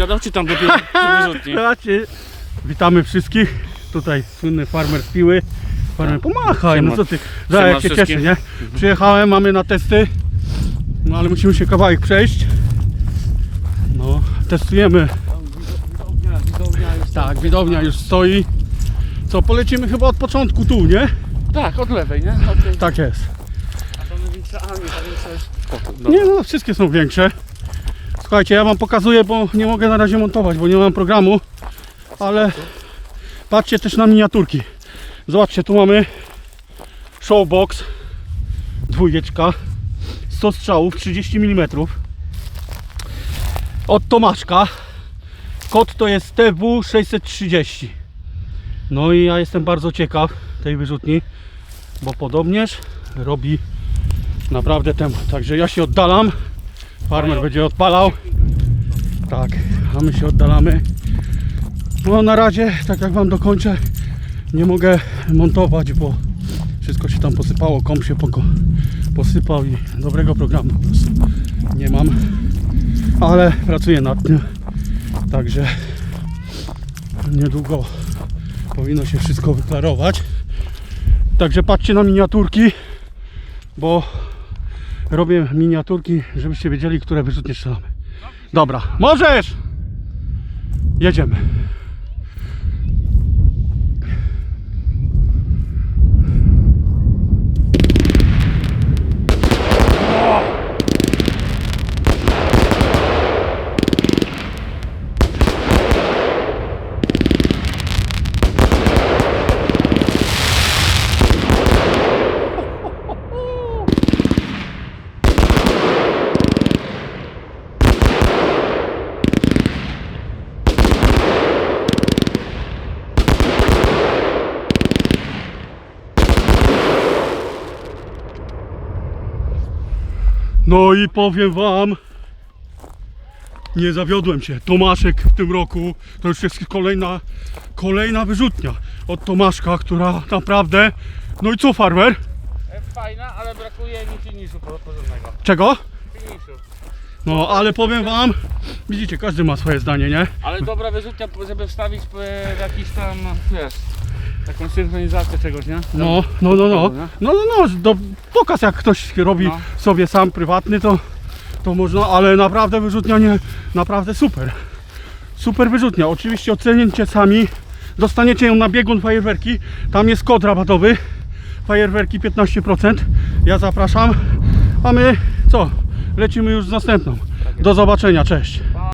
gadał, czy tam dopiero przy wyrzutni? Witamy wszystkich. Tutaj słynny farmer z Piły. Farmer, pomachaj, no co ty. Za jak się wszystkim. cieszy, nie? Przyjechałem, mamy na testy. No ale musimy się kawałek przejść. No, testujemy. Widownia, widownia już Tak, widownia już stoi. Co, polecimy chyba od początku tu, nie? Tak, od lewej, nie? Od tej... Tak jest. A to największa, a nie, ta większa jest... Nie no, wszystkie są większe. Słuchajcie, ja wam pokazuję, bo nie mogę na razie montować, bo nie mam programu. Ale patrzcie też na miniaturki. Zobaczcie, tu mamy showbox dwójeczka 100 strzałów 30 mm od Tomaszka kod to jest TW 630 no i ja jestem bardzo ciekaw tej wyrzutni bo podobnież robi naprawdę temat także ja się oddalam farmer będzie odpalał tak, a my się oddalamy no na razie, tak jak wam dokończę nie mogę montować, bo wszystko się tam posypało, komp się posypał i dobrego programu po prostu nie mam. Ale pracuję nad tym. Także niedługo powinno się wszystko wyklarować. Także patrzcie na miniaturki, bo robię miniaturki, żebyście wiedzieli, które wyrzutnie strzelamy. Dobra, możesz! Jedziemy. No i powiem wam, nie zawiodłem się. Tomaszek w tym roku to już jest kolejna, kolejna wyrzutnia od Tomaszka, która naprawdę. No i co farmer? E, Fajna, ale brakuje mi finiszu po- porządnego. Czego? Finiszu. No ale powiem wam, widzicie, każdy ma swoje zdanie, nie? Ale dobra wyrzutnia, żeby wstawić e, w jakiś tam, wiesz, taką synchronizację czegoś, nie? No, no, no, no. No, no, no, do, pokaz jak ktoś robi No. sobie sam prywatny, to, to można, ale naprawdę wyrzutnia nie, naprawdę super. Super wyrzutnia. Oczywiście ocenicie sami, dostaniecie ją na biegun fajerwerki, tam jest kod rabatowy, fajerwerki 15%. Ja zapraszam, a my co? Lecimy już z następną. Do zobaczenia, cześć.